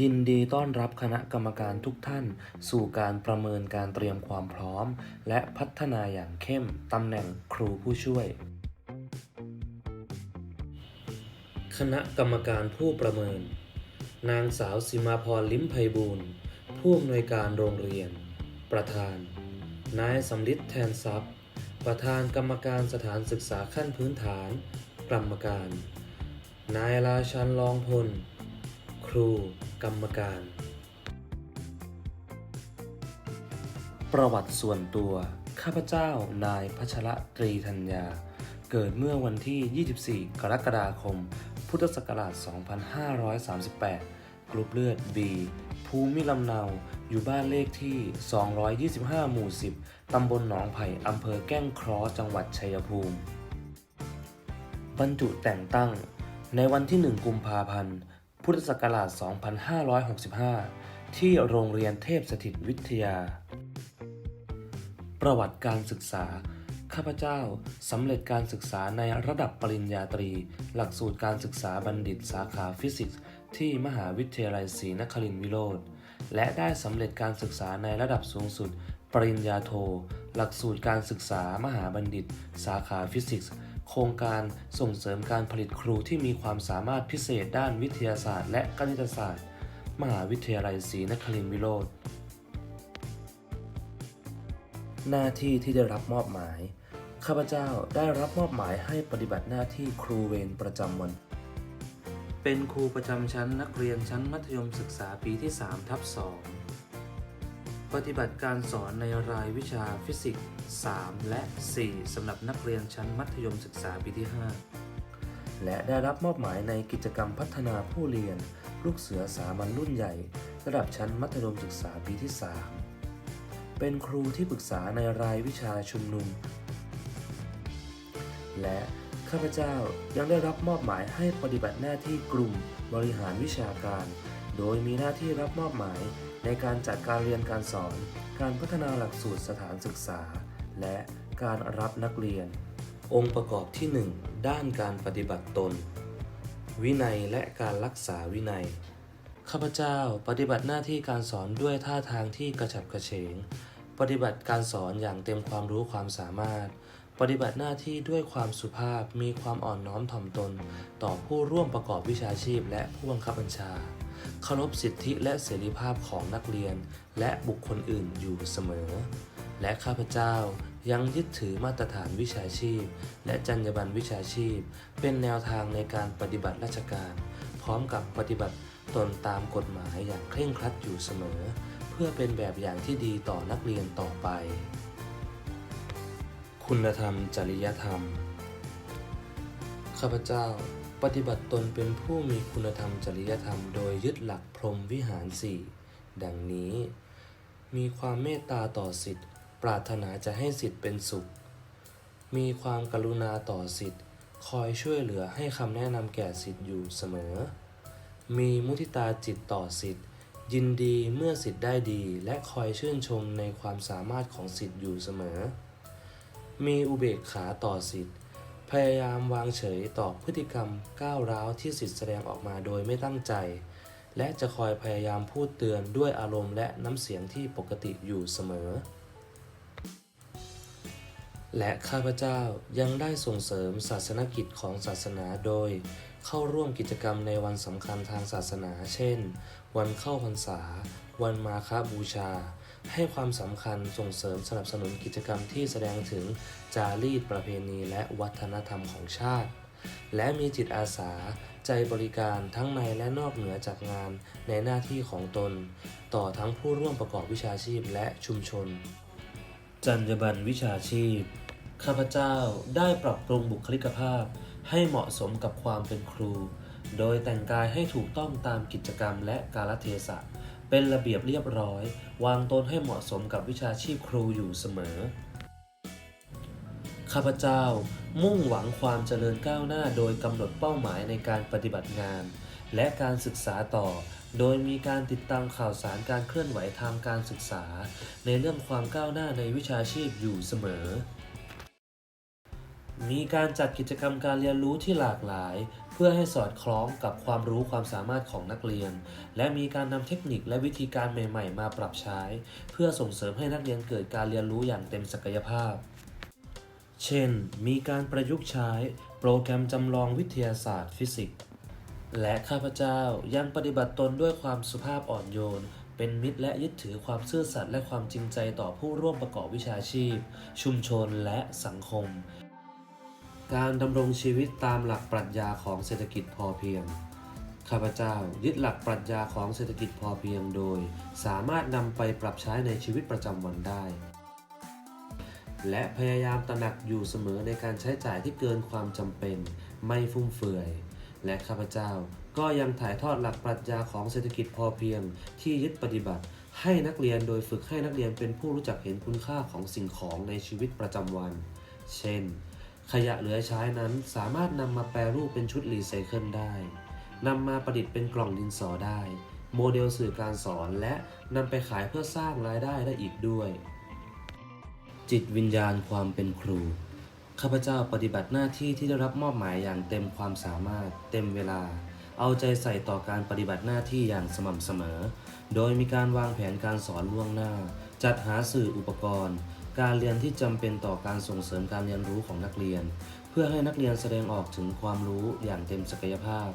ยินดีต้อนรับคณะกรรมการทุกท่าน สู่การประเมินการเตรียมความพร้อม และพัฒนาอย่างเข้มตำแหน่งครูผู้ช่วย คณะกรรมการผู้ประเมิน นางสาวสิมาพรลิ้มไพบูลย์ผู้อำนวยการโรงเรียน ประธาน นายสำลิดแทนทรัพย์ ประธานกรรมการสถานศึกษาขั้นพื้นฐาน กรรมการ นายราชันรองพล ครู กรรมการ ประวัติส่วนตัว ข้าพเจ้านายพัชระตรีธัญญา เกิดเมื่อวันที่ 24 กรกฎาคม พุทธศักราช 2538 กรุ๊ปเลือด B ภูมิลำเนา อยู่บ้านเลขที่ 225 หมู่ 10 ตำบลหนองไผ่ อำเภอแก้งเคราะห์จังหวัดชัยภูมิ บรรจุแต่งตั้ง ในวันที่ 1 กุมภาพันธ์ พุทธศักราช 2565 ที่โรงเรียนเทพสถิตวิทยา ประวัติการศึกษา ข้าพเจ้าสำเร็จการศึกษาในระดับปริญญาตรี หลักสูตรการศึกษาบัณฑิตสาขาฟิสิกส์ ที่มหาวิทยาลัยศรีนครินทรวิโรธ และได้สำเร็จการศึกษาในระดับสูงสุด ปริญญาโท หลักสูตรการศึกษามหาบัณฑิต สาขาฟิสิกส์ โครงการส่งเสริมการผลิตครูที่มีความสามารถพิเศษด้านวิทยาศาสตร์ และคณิตศาสตร์ มหาวิทยาลัยศรีนครินทรวิโรธหน้าที่ที่ได้รับมอบหมาย ข้าพเจ้าได้รับมอบหมายให้ปฏิบัติหน้าที่ครูเวรประจำวัน เป็นครูประจำชั้นนักเรียนชั้นมัธยมศึกษาปีที่3ทับ2ปฏิบัติการสอนในรายวิชาฟิสิกส์ 3 และ 4สำหรับนักเรียนชั้นมัธยมศึกษาปีที่ 5 และได้รับมอบหมายในกิจกรรมพัฒนาผู้เรียน ลูกเสือสามัญรุ่นใหญ่ ระดับชั้นมัธยมศึกษาปีที่ 3 เป็นครูที่ปรึกษาในรายวิชาชุมนุม และ ข้าพเจ้ายังได้รับมอบหมายให้ปฏิบัติหน้าที่กลุ่มบริหารวิชาการ โดยมีหน้าที่รับมอบหมายในการจัดการเรียนการสอน การพัฒนาหลักสูตรสถานศึกษา และการรับนักเรียน องค์ประกอบที่ 1 ด้านการปฏิบัติตน วินัยและการรักษาวินัย ข้าพเจ้าปฏิบัติหน้าที่การสอนด้วยท่าทางที่กระฉับกระเฉง ปฏิบัติการสอนอย่างเต็มความรู้ความสามารถ ปฏิบัติหน้าที่ด้วยความสุภาพมีความอ่อนน้อมถ่อมตน ต่อผู้ร่วมประกอบวิชาชีพ และผู้บังคับบัญชาเคารพสิทธิและเสรีภาพของนักเรียน และบุคคลอื่นอยู่เสมอ และข้าพเจ้ายังยึดถือมาตรฐานวิชาชีพ และจรรยาบรรณวิชาชีพ เป็นแนวทางในการปฏิบัติราชการ พร้อมกับปฏิบัติตนตามกฎหมายอย่างเคร่งครัดอยู่เสมอ เพื่อเป็นแบบอย่างที่ดีต่อนักเรียนต่อไป คุณธรรม จริยธรรม ข้าพเจ้าปฏิบัติตนเป็นผู้มีคุณธรรมจริยธรรม โดยยึดหลักพรหมวิหารสี่ดังนี้ มีความเมตตาต่อสิทธิ์ปรารถนาจะให้สิทธิ์เป็นสุข มีความกรุณาต่อสิทธิ์คอยช่วยเหลือให้คำแนะนำแก่สิทธิ์อยู่เสมอ มีมุทิตาจิตต่อสิทธิ์ยินดีเมื่อสิทธิ์ได้ดี และคอยชื่นชมในความสามารถของสิทธิ์อยู่เสมอ มีอุเบกขาต่อสิทธิ์ พยายามวางเฉยต่อพฤติกรรมก้าวร้าวที่สิทธิ์แสดงออกมาโดยไม่ตั้งใจ และจะคอยพยายามพูดเตือนด้วยอารมณ์และน้ำเสียงที่ปกติอยู่เสมอ และข้าพเจ้ายังได้ส่งเสริมศาสนกิจของศาสนาโดย เข้าร่วมกิจกรรมในวันสำคัญทางศาสนา เช่น วันเข้าพรรษา วันมาฆบูชา ให้ความสำคัญส่งเสริมสนับสนุนกิจกรรมที่แสดงถึงจารีตประเพณีและวัฒนธรรมของชาติ และมีจิตอาสาใจบริการทั้งในและนอกเหนือจากงานในหน้าที่ของตน ต่อทั้งผู้ร่วมประกอบวิชาชีพและชุมชน จรรยาบรรณวิชาชีพ ข้าพเจ้าได้ปรับปรุงบุคลิกภาพ ให้เหมาะสมกับความเป็นครู โดยแต่งกายให้ถูกต้องตามกิจกรรมและกาลเทศะ เป็นระเบียบเรียบร้อย วางตนให้เหมาะสมกับวิชาชีพครูอยู่เสมอ ข้าพเจ้ามุ่งหวังความเจริญก้าวหน้าโดยกำหนดเป้าหมายในการปฏิบัติงาน และการศึกษาต่อ โดยมีการติดตามข่าวสารการเคลื่อนไหวทางการศึกษา ในเรื่องความก้าวหน้าในวิชาชีพอยู่เสมอมีการจัดกิจกรรมการเรียนรู้ที่หลากหลาย เพื่อให้สอดคล้องกับความรู้ความสามารถของนักเรียน และมีการนำเทคนิคและวิธีการใหม่ ๆ มาปรับใช้ เพื่อส่งเสริมให้นักเรียนเกิดการเรียนรู้อย่างเต็มศักยภาพ เช่น มีการประยุกต์ใช้โปรแกรมจำลองวิทยาศาสตร์ฟิสิกส์ และข้าพเจ้ายังปฏิบัติตนด้วยความสุภาพอ่อนโยนเป็นมิตรและยึดถือความซื่อสัตย์และความจริงใจต่อผู้ร่วมประกอบวิชาชีพ ชุมชนและสังคม การดำรงชีวิตตามหลักปรัชญาของเศรษฐกิจพอเพียง ข้าพเจ้ายึดหลักปรัชญาของเศรษฐกิจพอเพียงโดย สามารถนำไปปรับใช้ในชีวิตประจำวันได้ และพยายามตระหนักอยู่เสมอในการใช้จ่ายที่เกินความจำเป็น ไม่ฟุ่มเฟือย และข้าพเจ้าก็ยังถ่ายทอดหลักปรัชญาของเศรษฐกิจพอเพียง ที่ยึดปฏิบัติ ให้นักเรียนโดยฝึกให้นักเรียนเป็นผู้รู้จักเห็นคุณค่าของสิ่งของในชีวิตประจำวัน เช่น ขยะเหลือใช้นั้นสามารถนำมาแปรรูปเป็นชุดรีไซเคิลได้นำมาประดิษฐ์เป็นกล่องดินสอได้ โมเดลสื่อการสอนและนำไปขายเพื่อสร้างรายได้ได้อีกด้วย จิตวิญญาณความเป็นครู ข้าพเจ้าปฏิบัติหน้าที่ที่ได้รับมอบหมายอย่างเต็มความสามารถ เต็มเวลา เอาใจใส่ต่อการปฏิบัติหน้าที่อย่างสม่ำเสมอ โดยมีการวางแผนการสอนล่วงหน้า จัดหาสื่ออุปกรณ์ การเรียนที่จำเป็นต่อการส่งเสริมการเรียนรู้ของนักเรียน เพื่อให้นักเรียนแสดงออกถึงความรู้อย่างเต็มศักยภาพ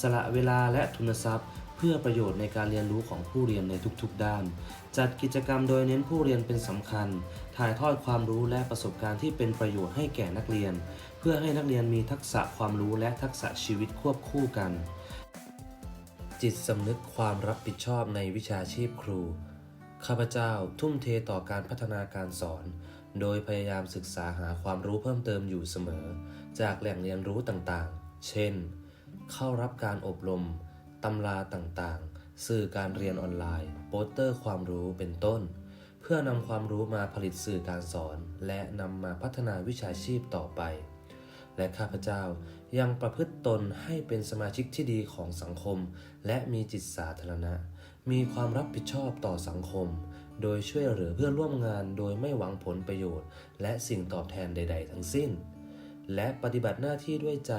สละเวลาและทุนทรัพย์ เพื่อประโยชน์ในการเรียนรู้ของผู้เรียนในทุกๆ ด้าน จัดกิจกรรมโดยเน้นผู้เรียนเป็นสำคัญ ถ่ายทอดความรู้และประสบการณ์ที่เป็นประโยชน์ให้แก่นักเรียน เพื่อให้นักเรียนมีทักษะความรู้และทักษะชีวิตควบคู่กัน จิตสำนึกความรับผิดชอบในวิชาชีพครู ข้าพเจ้าทุ่มเทต่อการพัฒนาการสอน โดยพยายามศึกษาหาความรู้เพิ่มเติมอยู่เสมอ จากแหล่งเรียนรู้ต่างๆ เช่น เข้ารับการอบรม ตำราต่างๆ สื่อการเรียนออนไลน์ โปสเตอร์ความรู้เป็นต้น เพื่อนำความรู้มาผลิตสื่อการสอน และนำมาพัฒนาวิชาชีพต่อไป และข้าพเจ้า ยังประพฤติตนให้เป็นสมาชิกที่ดีของสังคม และมีจิตสาธารณะ มีความรับผิดชอบต่อสังคม โดยช่วยเหลือเพื่อนร่วมงานโดยไม่หวังผลประโยชน์ และสิ่งตอบแทนใด ๆ ทั้งสิ้น และปฏิบัติหน้าที่ด้วยใจ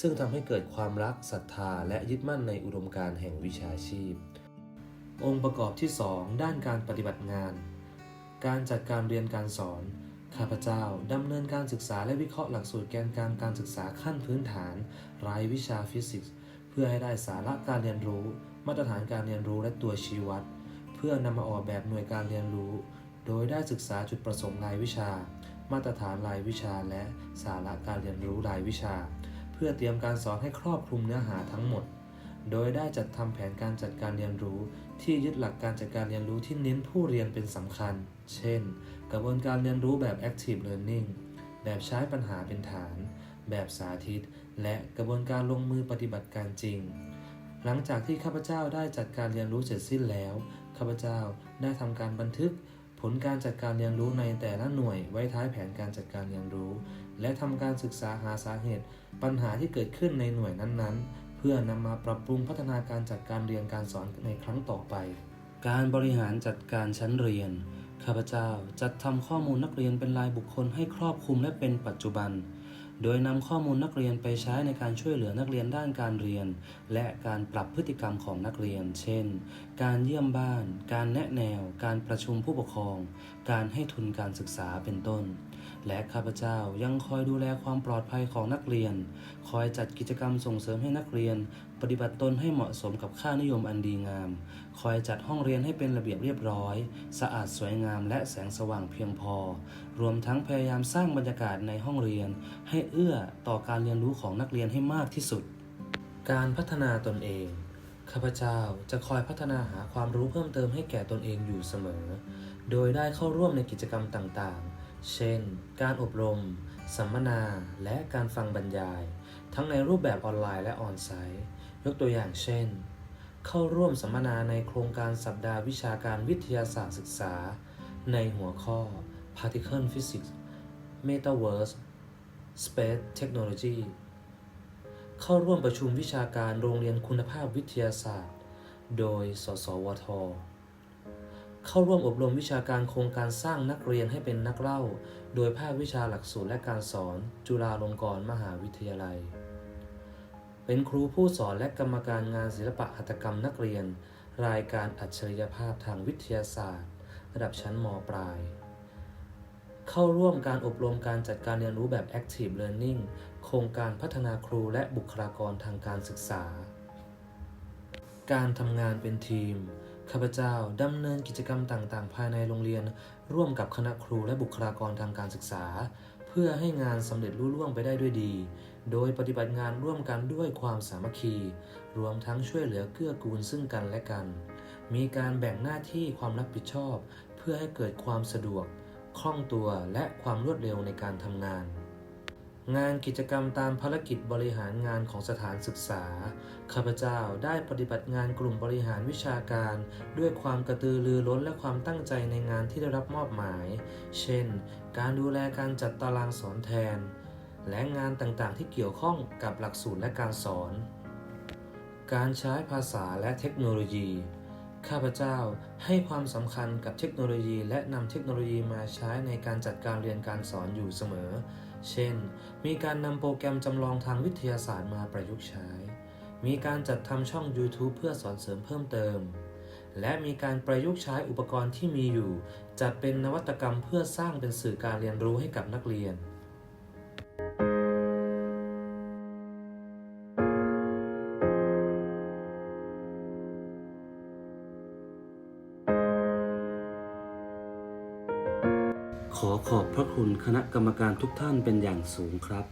ซึ่งทำให้เกิดความรักศรัทธาและยึดมั่นในอุดมการณ์แห่งวิชาชีพ องค์ประกอบที่ 2 ด้านการปฏิบัติงาน การจัดการเรียนการสอน ข้าพเจ้าดำเนินการศึกษาและวิเคราะห์หลักสูตรแกนกลางการศึกษาขั้นพื้นฐาน รายวิชาฟิสิกส์ เพื่อให้ได้สาระการเรียนรู้ มาตรฐานการเรียนรู้และตัวชี้วัด เพื่อนำมาออกแบบหน่วยการเรียนรู้ โดยได้ศึกษาจุดประสงค์รายวิชา มาตรฐานรายวิชาและสาระการเรียนรู้รายวิชา เพื่อเตรียมการสอนให้ครอบคลุมเนื้อหาทั้งหมด โดยได้จัดทำแผนการจัดการเรียนรู้ที่ยึดหลักการจัดการเรียนรู้ที่เน้นผู้เรียนเป็นสำคัญ เช่น กระบวนการเรียนรู้แบบ active learning แบบใช้ปัญหาเป็นฐาน แบบสาธิต และกระบวนการลงมือปฏิบัติการจริง หลังจากที่ข้าพเจ้าได้จัดการเรียนรู้เสร็จสิ้นแล้ว ข้าพเจ้าได้ทำการบันทึก ผลการจัดการเรียนรู้ในแต่ละหน่วยไว้ท้ายแผนการจัดการเรียนรู้ และทำการศึกษาหาสาเหตุ ปัญหาที่เกิดขึ้นในหน่วยนั้นๆ เพื่อนำมาปรับปรุงพัฒนาการจัดการเรียนการสอนในครั้งต่อไป การบริหารจัดการชั้นเรียน ข้าพเจ้าจัดทำข้อมูลนักเรียนเป็นรายบุคคลให้ครอบคลุมและเป็นปัจจุบัน โดยนำข้อมูลนักเรียนไปใช้ในการช่วยเหลือนักเรียนด้านการเรียน และการปรับพฤติกรรมของนักเรียน เช่น การเยี่ยมบ้าน การแนะแนว การประชุมผู้ปกครอง การให้ทุนการศึกษาเป็นต้น และข้าพเจ้ายังคอยดูแลความปลอดภัยของนักเรียน คอยจัดกิจกรรมส่งเสริมให้นักเรียน ปฏิบัติตนให้เหมาะสมกับค่านิยมอันดีงาม คอยจัดห้องเรียนให้เป็นระเบียบเรียบร้อย สะอาดสวยงามและแสงสว่างเพียงพอ รวมทั้งพยายามสร้างบรรยากาศในห้องเรียน ให้เอื้อต่อการเรียนรู้ของนักเรียนให้มากที่สุด การพัฒนาตนเองข้าพเจ้าจะคอยพัฒนาหาความรู้เพิ่มเติมให้แก่ตนเองอยู่เสมอ โดยได้เข้าร่วมในกิจกรรมต่างๆ เช่น การอบรม สัมมนา และการฟังบรรยาย ทั้งในรูปแบบออนไลน์และออนไซต์ ยกตัวอย่างเช่น เข้าร่วมสัมมนาในโครงการสัปดาห์วิชาการวิทยาศาสตร์ศึกษา ในหัวข้อ Particle Physics Metaverse Space Technology เข้าร่วมประชุมวิชาการโรงเรียนคุณภาพวิทยาศาสตร์ โดย สสวท เข้าร่วมอบรมวิชาการโครงการสร้างนักเรียนให้เป็นนักเล่า โดยภาควิชาหลักสูตรและการสอน จุฬาลงกรณ์มหาวิทยาลัย เป็นครูผู้สอนและกรรมการงานศิลปะหัตถกรรมนักเรียน รายการอัจฉริยภาพทางวิทยาศาสตร์ ระดับชั้นมปลาย เข้าร่วมการอบรมการจัดการเรียนรู้แบบ Active Learning โครงการพัฒนาครูและบุคลากรทางการศึกษา การทำงานเป็นทีม ข้าพเจ้าดำเนินกิจกรรมต่างๆ ภายในโรงเรียน ร่วมกับคณะครูและบุคลากรทางการศึกษา เพื่อให้งานสำเร็จรุ่ล่วงไปได้ด้วยดี โดยปฏิบัติงานร่วมกันด้วยความสามัคคี รวมทั้งช่วยเหลือเกื้อกูลซึ่งกันและกัน มีการแบ่งหน้าที่ความรับผิดชอบ เพื่อให้เกิดความสะดวก คล่องตัวและความรวดเร็วในการทำงาน งานกิจกรรมตามภารกิจบริหารงานของสถานศึกษา ข้าพเจ้าได้ปฏิบัติงานกลุ่มบริหารวิชาการ ด้วยความกระตือรือร้นและความตั้งใจในงานที่ได้รับมอบหมาย เช่น การดูแลการจัดตารางสอนแทน และงานต่างๆ ที่เกี่ยวข้องกับหลักสูตรและการสอน การใช้ภาษาและเทคโนโลยี ข้าพเจ้าให้ความสำคัญกับเทคโนโลยี และนำเทคโนโลยีมาใช้ในการจัดการเรียนการสอนอยู่เสมอ เช่น มีการนำโปรแกรมจำลองทางวิทยาศาสตร์มาประยุกต์ใช้ มีการจัดทำช่อง YouTube เพื่อสอนเสริมเพิ่มเติม และมีการประยุกต์ใช้อุปกรณ์ที่มีอยู่ จัดเป็นนวัตกรรมเพื่อสร้างเป็นสื่อการเรียนรู้ให้กับนักเรียน ณคณะกรรมการทุกท่านเป็นอย่างสูงครับ